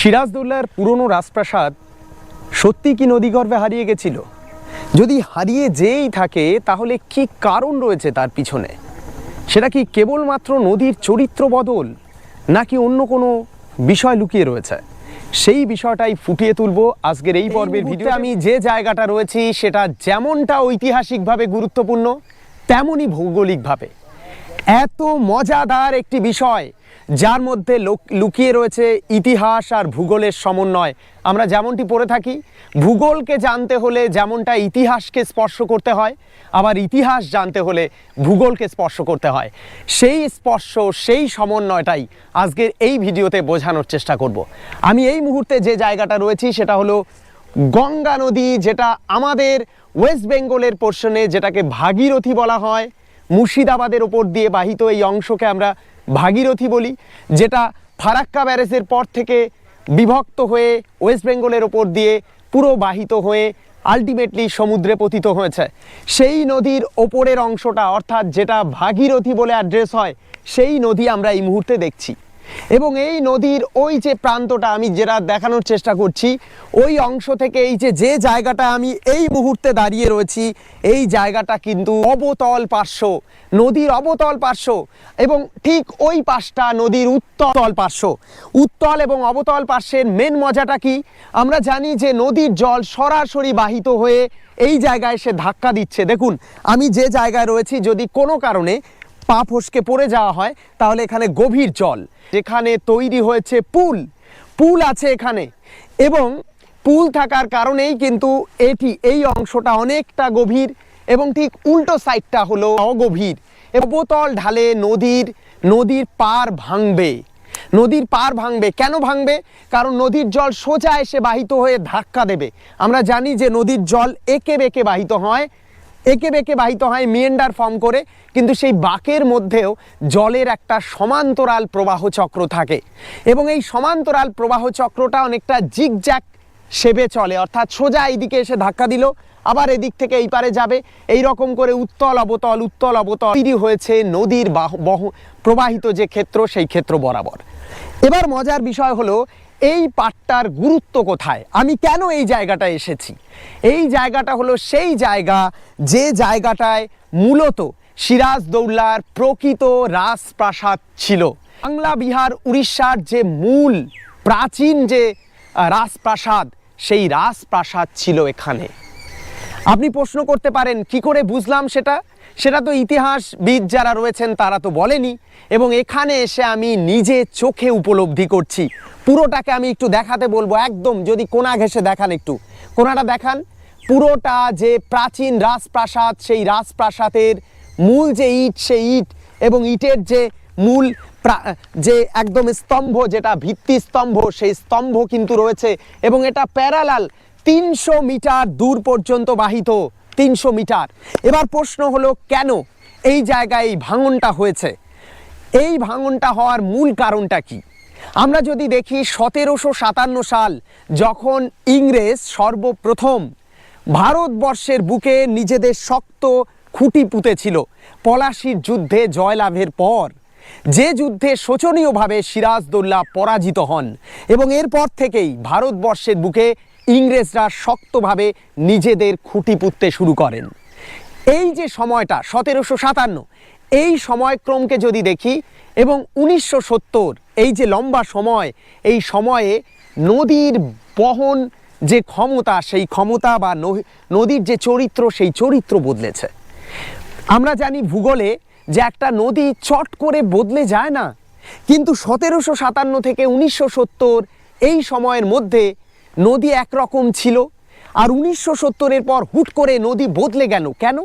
সিরাজদৌল্লার পুরনো রাজপ্রাসাদ সত্যি কি নদীগর্ভে হারিয়ে গেছিল? যদি হারিয়ে যেই থাকে তাহলে কি কারণ রয়েছে তার পিছনে? সেটা কি কেবলমাত্র নদীর চরিত্র বদল নাকি অন্য কোনো বিষয় লুকিয়ে রয়েছে? সেই বিষয়টাই ফুটিয়ে তুলবো আজকের এই পর্বের ভিডিও আমি যে জায়গাটা রয়েছি সেটা যেমনটা ঐতিহাসিকভাবে গুরুত্বপূর্ণ তেমনই ভৌগোলিকভাবে। এত মজাদার একটি বিষয়, যার মধ্যে লোক- লুকিয়ে রয়েছে ইতিহাস আর ভূগোলের সমন্বয়। আমরা যেমনটি পড়ে থাকি, ভূগোলকে জানতে হলে যেমনটা ইতিহাসকে স্পর্শ করতে হয়, আবার ইতিহাস জানতে হলে ভূগোলকে স্পর্শ করতে হয়। সেই স্পর্শ, সেই সমন্বয়টাই আজকের এই ভিডিওতে বোঝানোর চেষ্টা করব। আমি এই মুহূর্তে যে জায়গাটা রয়েছি, সেটা হলো গঙ্গা নদী, যেটা আমাদের ওয়েস্ট বেঙ্গলের পোর্শনে যেটাকে ভাগীরথী বলা হয়। মুর্শিদাবাদের ওপর দিয়ে বাহিত এই অংশকে আমরা ভাগীরথী বলি, যেটা ফারাক্কা ব্যারেজের পর থেকে বিভক্ত হয়ে ওয়েস্ট বেঙ্গলের ওপর দিয়ে পুরো বাহিত হয়ে আলটিমেটলি সমুদ্রে পতিত হয়েছে। সেই নদীর ওপরের অংশটা, অর্থাৎ যেটা ভাগীরথী বলে অ্যাড্রেস হয়, সেই নদী আমরা এই মুহূর্তে দেখছি। এবং এই নদীর ওই যে প্রান্তটা আমি যেটা দেখানোর চেষ্টা করছি, ওই অংশ থেকে এই যে যে জায়গাটা আমি এই মুহূর্তে দাঁড়িয়ে রয়েছি, এই জায়গাটা কিন্তু অবতল পার্শ্ব, নদীর অবতল পার্শ্ব এবং ঠিক ওই পাশটা নদীর উত্তল পার্শ্ব। উত্তল এবং অবতল পার্শ্বের মেন মজাটা কি? আমরা জানি যে নদীর জল সরাসরি বাহিত হয়ে এই জায়গায় এসে ধাক্কা দিচ্ছে। দেখুন, আমি যে জায়গায় রয়েছি যদি কোনো কারণে পা ফসকে পড়ে যাওয়া হয়, তাহলে এখানে গভীর জল। যেখানে তৈরি হয়েছে পুল পুল আছে এখানে। এবং পুল থাকার কারণেই কিন্তু এটি, এই অংশটা অনেকটা গভীর এবং ঠিক উল্টো সাইডটা হলো অগভীর। অবতল ঢালে নদীর নদীর পার ভাঙবে। নদীর পার ভাঙবে। কেন ভাঙবে? কারণ নদীর জল সোজা এসে বাহিত হয়ে ধাক্কা দেবে। আমরা জানি যে নদীর জল একে বেঁকে বাহিত হয় একে বেঁকে বাহিত হয় মিয়েন্ডার ফর্ম করে, কিন্তু সেই বাঁকের মধ্যেও জলের একটা সমান্তরাল প্রবাহ চক্র থাকে। এবং এই সমান্তরাল প্রবাহ চক্রটা অনেকটা জিগজ্যাক সেবে চলে, অর্থাৎ সোজা এইদিকে এসে ধাক্কা দিল, আবার এদিক থেকে এই পারে যাবে। এই রকম করে উত্তল অবতল উত্তল অবতল তৈরি হয়েছে নদীর বাহ বহ প্রবাহিত যে ক্ষেত্র, সেই ক্ষেত্র বরাবর। এবার মজার বিষয় হলো এই পাটটার গুরুত্ব কোথায়? আমি কেন এই জায়গাটায় এসেছি? এই জায়গাটা হলো সেই জায়গা, যে জায়গাটায় মূলত সিরাজদৌল্লার প্রকৃত রাজপ্রাসাদ ছিল। বাংলা, বিহার, উড়িষ্যার যে মূল, প্রাচীন যে রাজপ্রাসাদ, সেই রাজপ্রাসাদ ছিল এখানে। আপনি প্রশ্ন করতে পারেন, কি করে বুঝলাম সেটা? সেটা তো ইতিহাসবিদ যারা রয়েছেন তারা তো বলেনি। এবং এখানে এসে আমি নিজে চোখে উপলব্ধি করছি। পুরোটাকে আমি একটু দেখাতে বলব একদম, যদি কোনা ঘেসে দেখান একটু। কোনাটা দেখান। পুরোটা যে প্রাচীন রাজপ্রাসাদ, সেই রাজপ্রাসাদের মূল যে ইট, সেই ইট এবং ইটের যে মূল যে একদম স্তম্ভ, যেটা ভিত্তি স্তম্ভ, সেই স্তম্ভ কিন্তু রয়েছে এবং এটা প্যারালাল তিনশো মিটার দূর পর্যন্ত বাহিত। তিনশো মিটার। এবার প্রশ্ন হলো, কেন এই জায়গায় এই ভাঙনটা হয়েছে? এই ভাঙনটা হওয়ার মূল কারণটা কি? আমরা যদি দেখি সতেরোশো সাতান্ন সাল যখন ইংরেজ সর্বপ্রথম ভারতবর্ষের বুকে নিজেদের শক্ত খুঁটি পুঁতেছিল পলাশির যুদ্ধে জয়লাভের পর, যে যুদ্ধে শোচনীয়ভাবে সিরাজদৌল্লা পরাজিত হন এবং এরপর থেকেই ভারতবর্ষের বুকে ইংরেজরা শক্তভাবে নিজেদের খুঁটি পুঁততে শুরু করেন। এই যে সময়টা, সতেরোশো সাতান্ন, এই সময়ক্রমকে যদি দেখি এবং উনিশশো সত্তর, এই যে লম্বা সময়, এই সময়ে নদীর বহন যে ক্ষমতা, সেই ক্ষমতা বা নদীর যে চরিত্র, সেই চরিত্র বদলেছে। আমরা জানি ভূগোলে যে একটা নদী চট করে বদলে যায় না, কিন্তু সতেরোশো সাতান্ন থেকে উনিশশো সত্তর এই সময়ের মধ্যে নদী একরকম ছিল। আর উনিশশো সত্তরের পর হুট করে নদী বদলে গেল। কেন?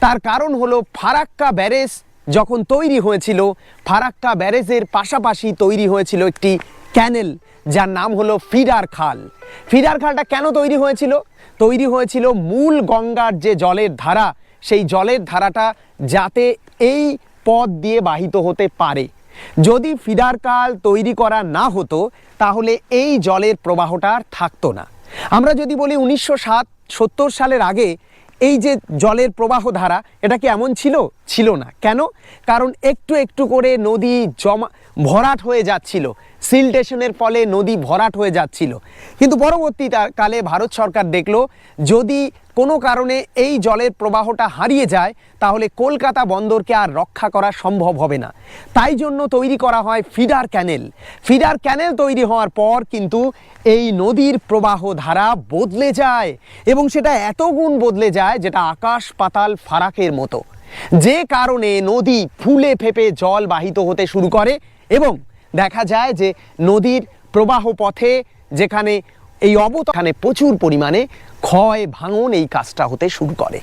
তার কারণ হলো ফারাক্কা ব্যারেজ যখন তৈরি হয়েছিল, ফারাক্কা ব্যারেজের পাশাপাশি তৈরি হয়েছিল একটি ক্যানেল, যার নাম হলো ফিডার খাল। ফিডার খালটা কেন তৈরি হয়েছিল? তৈরি হয়েছিল মূল গঙ্গার যে জলের ধারা, সেই জলের ধারাটা যাতে এই পথ দিয়ে বাহিত হতে পারে। যদি ফিডার কাল তৈরি করা না হতো, তাহলে এই জলের প্রবাহটা আর থাকতো না। আমরা যদি বলি উনিশশো সাত, সত্তর সালের আগে এই যে জলের প্রবাহ ধারা এটা কি এমন ছিল? ছিল না। কেন? কারণ একটু একটু করে নদী জমা, ভরাট হয়ে যাচ্ছিল। সিলটেশনের ফলে নদী ভরাট হয়ে যাচ্ছিল। কিন্তু পরবর্তী কালে ভারত সরকার দেখল, যদি কোনো কারণে এই জলের প্রবাহটা হারিয়ে যায়, তাহলে কলকাতা বন্দরকে আর রক্ষা করা সম্ভব হবে না। তাই জন্য তৈরি করা হয় ফিডার ক্যানেল। ফিডার ক্যানেল তৈরি হওয়ার পর কিন্তু এই নদীর প্রবাহ ধারা বদলে যায় এবং সেটা এত গুণ বদলে যায় যেটা আকাশ পাতাল ফারাকের মতো। যে কারণে নদী ফুলে ফেপে জল বাহিত হতে শুরু করে এবং দেখা যায় যে নদীর প্রবাহ পথে যেখানে এই অবতখানে প্রচুর পরিমাণে ক্ষয় ভাঙন এই কাজটা হতে শুরু করে।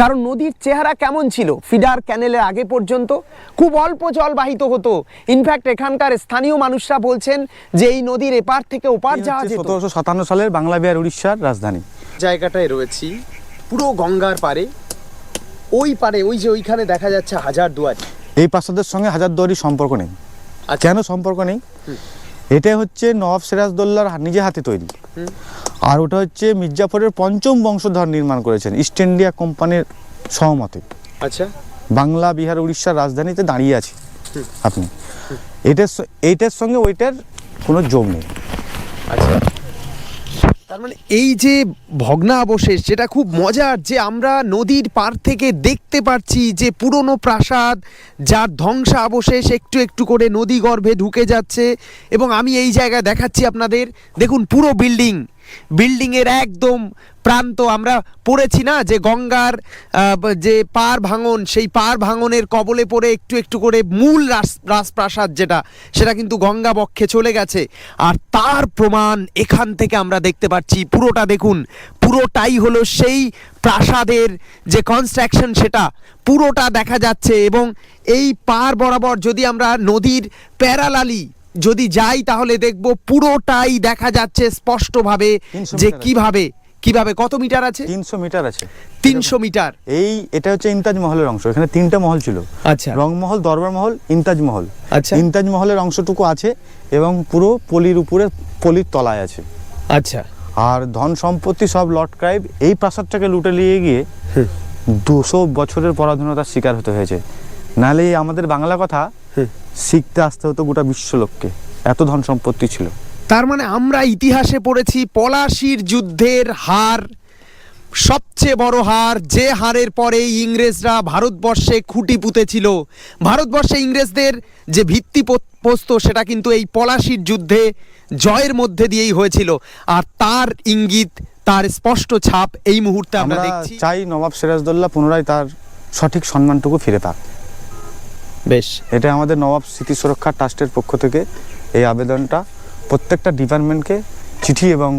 কারণ নদীর চেহারা কেমন ছিল? ফিডার ক্যানেলের আগে পর্যন্ত খুব অল্প জল বাহিত হতো। ইনফ্যাক্ট এখানকার স্থানীয় মানুষরা বলছেন যে এই নদীর এপার থেকে ওপার যাওয়া যেত। সতেরোশো সাতান্ন সালের বাংলা বিহার উড়িষ্যার রাজধানী। জায়গাটায় রয়েছি। পুরো গঙ্গার পারে ওই পারে ওই যে ওইখানে দেখা যাচ্ছে হাজার দুয়ারি। এই প্রাসাদের সঙ্গে হাজারদুয়ারি সম্পর্ক নেই। আচ্ছা। কেন সম্পর্ক নেই? এটা হচ্ছে নবাব সিরাজদৌল্লার নিজে হাতে তৈরি। আর ওটা হচ্ছে মির্জাফরের পঞ্চম বংশধর নির্মাণ করেছেন ইস্ট ইন্ডিয়া কোম্পানির সহমতে। আচ্ছা। বাংলা বিহার উড়িষ্যার রাজধানীতে দাঁড়িয়ে আছে আপনি। এটার এইটার সঙ্গে ওইটার কোনো যোগ নেই। আচ্ছা। তার মানে এই যে ভগ্না অবশেষ, যেটা খুব মজার যে আমরা নদীর পার থেকে দেখতে পাচ্ছি যে পুরনো প্রাসাদ, যার ধ্বংসা অবশেষ একটু একটু করে নদী গর্ভে ঢুকে যাচ্ছে এবং আমি এই জায়গায় দেখাচ্ছি আপনাদের। দেখুন পুরো বিল্ডিং বিল্ডিংয়ের একদম প্রান্ত, আমরা পড়েছি না যে গঙ্গার যে পার ভাঙন, সেই পার ভাঙনের কবলে পড়ে একটু একটু করে মূল রাস, রাজপ্রাসাদ যেটা, সেটা কিন্তু গঙ্গা বক্ষে চলে গেছে। আর তার প্রমাণ এখান থেকে আমরা দেখতে পাচ্ছি, পুরোটা দেখুন, পুরোটাই হলো সেই প্রাসাদের যে কনস্ট্রাকশন সেটা, পুরোটা দেখা যাচ্ছে এবং এই পার বরাবর যদি আমরা নদীর প্যারালালি যদি যাই তাহলে দেখব পুরোটাই দেখা যাচ্ছে স্পষ্টভাবে 300 যে। কীভাবে কীভাবে কত মিটার আছে? তিনশো মিটার আছে। তিনশো মিটার। এই এটা হচ্ছে ইন্তাজ মহলের অংশ এখানে তিনটা মহল ছিল। আচ্ছা। রংমহল দরবার মহল ইন্তাজ মহল। আচ্ছা। ইন্তাজ মহলের অংশটুকু আছে এবং পুরো পলির উপরে পলির তলায় আছে। আচ্ছা। আর ধন সম্পত্তি সব লর্ড ক্রাইব এই প্রাসাদটাকে লুটে নিয়ে গিয়ে দুশো বছরের পরাধীনতার শিকার হতে হয়েছে। নাহলে আমাদের বাংলা কথা শিখতে আসতে হতো গোটা বিশ্ব লোককে এত ধন সম্পত্তি ছিল। তার মানে আমরা ইতিহাসে পড়েছি পলাশির যুদ্ধের হার সবচেয়ে বড় হার যে হারের পরে ইংরেজরা ভারতবর্ষে খুঁটি পুঁতেছিল। ভারতবর্ষে ইংরেজদের যে ভিত্তি পোস্ত সেটা কিন্তু এই পলাশির যুদ্ধে জয়ের মধ্যে দিয়েই হয়েছিল। আর তার ইঙ্গিত তার স্পষ্ট ছাপ এই মুহূর্তে আমরা আমরা দেখছি। চাই নবাব সিরাজদৌল্লা পুনরায় তার সঠিক সম্মানটুকু ফিরে পাক। বেশ। এটা আমাদের নবাব স্মৃতি সুরক্ষা ট্রাস্টের পক্ষ থেকে এই আবেদনটা প্রত্যেকটা ডিপার্টমেন্টকে চিঠি এবং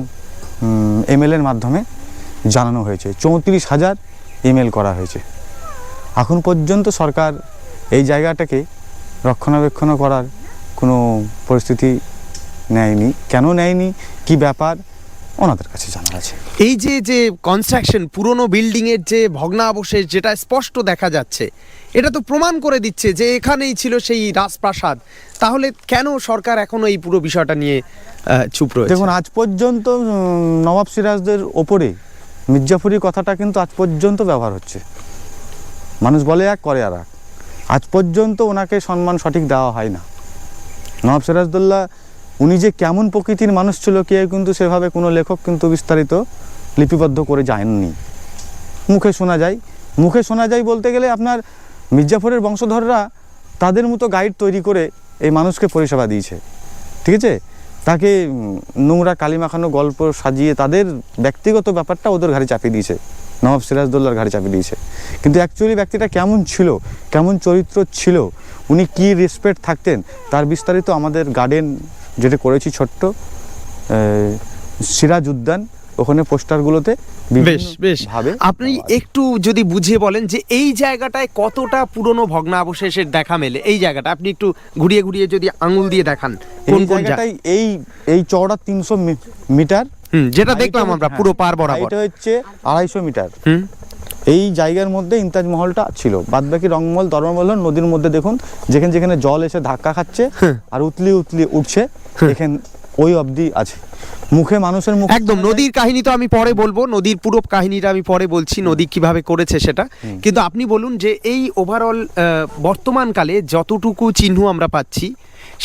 এমএলএর মাধ্যমে জানানো হয়েছে। চৌত্রিশ হাজার ইমেল করা হয়েছে। এখন পর্যন্ত সরকার এই জায়গাটাকে রক্ষণাবেক্ষণ করার কোনো পরিস্থিতি নেয়নি। কেন নেয়নি? কি ব্যাপার? ওনাদের কাছে জানা আছে। এই যে যে কনস্ট্রাকশন পুরনো বিল্ডিং এর যে ভগ্নাবশেষ যেটা স্পষ্ট দেখা যাচ্ছে এটা তো প্রমাণ করে দিচ্ছে যে এখানেই ছিল সেই রাজপ্রাসাদ। তাহলে কেন সরকার এখনও এই পুরো বিষয়টা নিয়ে চুপ রয়েছে? দেখুন আজ পর্যন্ত নবাব সিরাজদের ওপরে মির্জাফরি কথাটা কিন্তু আজ পর্যন্ত ব্যবহার হচ্ছে। মানুষ বলে এক করে আর এক। আজ পর্যন্ত ওনাকে সম্মান সঠিক দেওয়া হয় না। নবাব সিরাজদৌল্লা উনি যে কেমন প্রকৃতির মানুষ ছিল কেউ কিন্তু সেভাবে কোনো লেখক কিন্তু বিস্তারিত লিপিবদ্ধ করে যায়নি। মুখে শোনা যায়। মুখে শোনা যায় বলতে গেলে আপনার মির্জাফরের বংশধররা তাদের মতো গাইড তৈরি করে এই মানুষকে পরিষেবা দিয়েছে। ঠিক আছে? তাকে নোংরা কালি মাখানো গল্প সাজিয়ে তাদের ব্যক্তিগত ব্যাপারটা ওদের ঘাড়ে চাপিয়ে দিয়েছে। নবাব সিরাজদৌল্লার ঘাড়ে চাপিয়ে দিয়েছে। কিন্তু অ্যাকচুয়ালি ব্যক্তিটা কেমন ছিল, কেমন চরিত্র ছিল, উনি কি রেসপেক্ট থাকতেন, তার বিস্তারিত আমাদের গার্ডেন যেটা করেছি ছোট্ট সিরাজ উদ্যান ওখানে পোস্টারগুলোতে বেশ বেশ। ভাবে আপনি একটু যদি বুঝিয়ে বলেন যে এই জায়গাটায় কতটা পুরনো ভগ্নাবশেষের দেখা মেলে? এই জায়গাটা আপনি একটু ঘুরিয়ে ঘুরিয়ে যদি আঙুল দিয়ে দেখান কোন কোন জায়গাটাই এই এই চওড়া তিনশো মিটার। হুম যেটা দেখলাম আমরা হ্যাঁ, পুরো পার বরাবর। এটা হচ্ছে আড়াইশো মিটার। হুম। এই জায়গার মধ্যে ইন্তাজ মহলটা ছিল। বাদ বাকি রংমহল দরবারমহল হলো নদীর মধ্যে দেখুন যেখানে যেখানে জল এসে ধাক্কা খাচ্ছে আর উতলি উতলি উঠছে এখানে ওই অবধি আছে। মুখে মানুষের মুখ একদম নদীর কাহিনী তো আমি পরে বলব নদীর পুরো কাহিনীটা আমি পরে বলছি নদী কীভাবে করেছে সেটা। কিন্তু আপনি বলুন যে এই ওভারঅল বর্তমানকালে যতটুকু চিহ্ন আমরা পাচ্ছি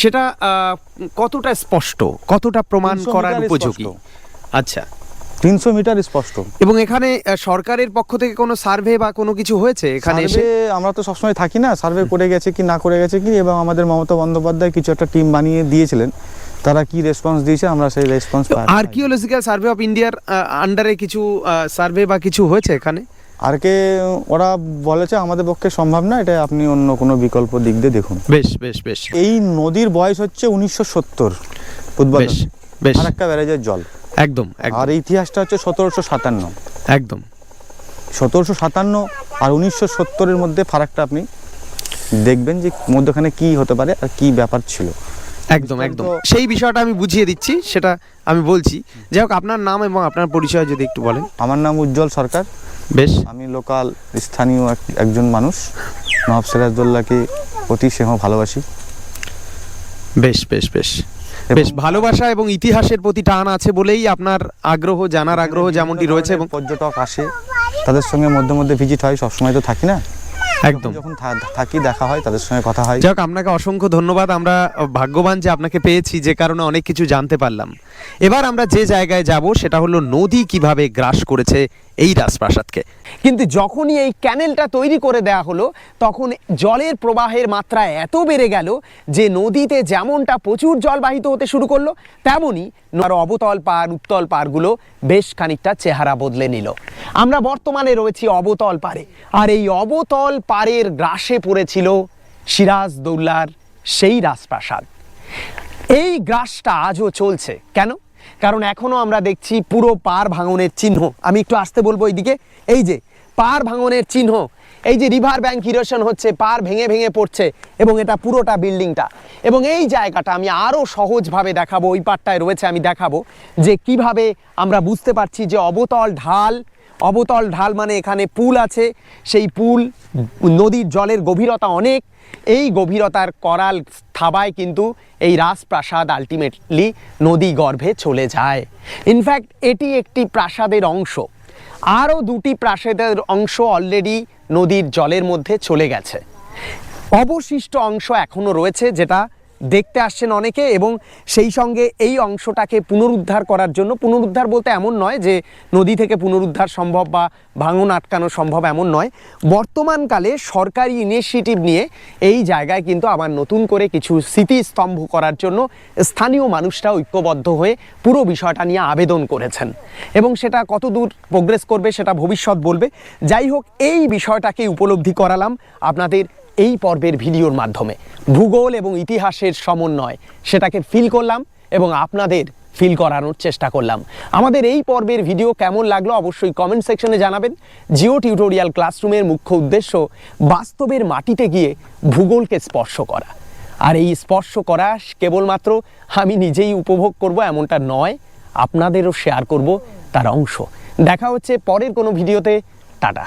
সেটা কতটা স্পষ্ট কতটা প্রমাণ 300 করার উপযোগী? আচ্ছা। তিনশো মিটার স্পষ্ট। এবং এখানে সরকারের পক্ষ থেকে কোনো সার্ভে বা কোনো কিছু হয়েছে এখানে এসে? আমরা তো সবসময় থাকি না সার্ভে করে গেছে কি না করে গেছে কি এবং আমাদের মমতা বন্দ্যোপাধ্যায় কিছু একটা টিম বানিয়ে দিয়েছিলেন। তারা কি রেসপন্স দিয়েছে আমরা সেই রেসপন্স আর্কিওলজিক্যাল সার্ভে অফ ইন্ডিয়ার আন্ডারে কিছু সার্ভে বা কিছু হয়েছে এখানে? আর কে ওরা বলেছে আমাদের পক্ষে সম্ভব না এটা আপনি অন্য কোনো বিকল্প দিক দিয়ে দেখুন। বেশ বেশ বেশ। এই নদীর বয়স হচ্ছে উনিশশো সত্তর উদ্বোধন বেশ বেশ। ফারাক্কা ব্যারেজের জল। একদম আর ইতিহাসটা হচ্ছে সতেরোশো সাতান্ন। একদম। সতেরোশো সাতান্ন আর উনিশশো সত্তরের মধ্যে ফারাকটা আপনি দেখবেন যে মধ্যখানে কি হতে পারে আর কি ব্যাপার ছিল। একদম একদম। সেই বিষয়টা আমি বুঝিয়ে দিচ্ছি সেটা আমি বলছি। যাই হোক আপনার নাম এবং আপনার পরিচয় যদি একটু বলেন। আমার নাম উজ্জ্বল সরকার। বেশ। আমি লোকাল স্থানীয় এক- একজন মানুষ। নবাব সিরাজদৌল্লাকে অতি স্নেহ ভালোবাসি। বেশ বেশ বেশ। বেশ ভালোবাসা এবং ইতিহাসের প্রতি টান আছে বলেই আপনার আগ্রহ জানার আগ্রহ যেমনটি রয়েছে এবং পর্যটক আসে তাদের সঙ্গে মধ্যে মধ্যে ভিজিট হয় সবসময় তো থাকি না? একদম। যখন থাকি দেখা হয় তাদের সঙ্গে কথা হয়। যাক আপনাকে অসংখ্য ধন্যবাদ। আমরা ভাগ্যবান যে আপনাকে পেয়েছি যে কারণে অনেক কিছু জানতে পারলাম। এবার আমরা যে জায়গায় যাব সেটা হলো নদী কীভাবে গ্রাস করেছে এই রাজপ্রাসাদকে। কিন্তু যখনই এই ক্যানেলটা তৈরি করে দেওয়া হলো, তখন জলের প্রবাহের মাত্রা এত বেড়ে গেল যে নদীতে যেমনটা প্রচুর জল বাহিত হতে শুরু করল তেমনই আর অবতল পার উত্তল পারগুলো বেশ খানিকটা চেহারা বদলে নিল। আমরা বর্তমানে রয়েছি অবতল পারে আর এই অবতল পারের গ্রাসে পড়েছিল সিরাজদৌল্লার সেই রাজপ্রাসাদ। এই গ্রাসটা আজও চলছে। কেন? কারণ এখনও আমরা দেখছি পুরো পার ভাঙনের চিহ্ন। আমি একটু আসতে বলব এইদিকে। এই যে, পার ভাঙনের চিহ্ন। এই যে রিভার ব্যাংক ইরোশন হচ্ছে, পার ভেঙে ভেঙে পড়ছে, এবং এটা পুরোটা বিল্ডিংটা এবং এই জায়গাটা আমি আরও সহজভাবে দেখাবো, ওই পারটায় রয়েছে, আমি দেখাবো যে কীভাবে আমরা বুঝতে পারছি যে অবতল ঢাল অবতল ঢাল মানে এখানে পুল আছে। সেই পুল, নদীর জলের গভীরতা অনেক। এই গভীরতার করাল থাবায় কিন্তু এই রাজপ্রাসাদ আলটিমেটলি নদী গর্ভে চলে যায়। ইনফ্যাক্ট এটি একটি প্রাসাদের অংশ। আরও দুটি প্রাসাদের অংশ অলরেডি নদীর জলের মধ্যে চলে গেছে। অবশিষ্ট অংশ এখনও রয়েছে, যেটা দেখতে আসছেন অনেকে এবং সেই সঙ্গে এই অংশটাকে পুনরুদ্ধার করার জন্য, পুনরুদ্ধার বলতে এমন নয় যে নদী থেকে পুনরুদ্ধার সম্ভব বা ভাঙন আটকানো সম্ভব এমন নয়। বর্তমানকালে সরকারি ইনিশিয়েটিভ নিয়ে এই জায়গায় কিন্তু আবার নতুন করে কিছু স্মৃতিস্তম্ভ করার জন্য স্থানীয় মানুষরা ঐক্যবদ্ধ হয়ে পুরো বিষয়টা নিয়ে আবেদন করেছেন। এবং সেটা কত দূর প্রোগ্রেস করবে সেটা ভবিষ্যৎ বলবে। যাই হোক, এই বিষয়টাকে উপলব্ধি করালাম। আপনাদের এই পর্বের ভিডিওর মাধ্যমে। ভূগোল এবং ইতিহাসের সমন্বয়, সেটাকে ফিল করলাম এবং আপনাদের ফিল করানোর চেষ্টা করলাম। আমাদের এই পর্বের ভিডিও কেমন লাগল অবশ্যই কমেন্ট সেকশনে জানাবেন। জিও টিউটোরিয়াল ক্লাসরুমের মুখ্য উদ্দেশ্য, বাস্তবের মাটিতে গিয়ে ভূগোলকে স্পর্শ করা। আর এই স্পর্শ করা কেবলমাত্র আমি নিজেই উপভোগ করব, এমনটা নয়, আপনাদেরও শেয়ার করব, তার অংশ। দেখা হচ্ছে পরের কোনো ভিডিওতে। টাটা।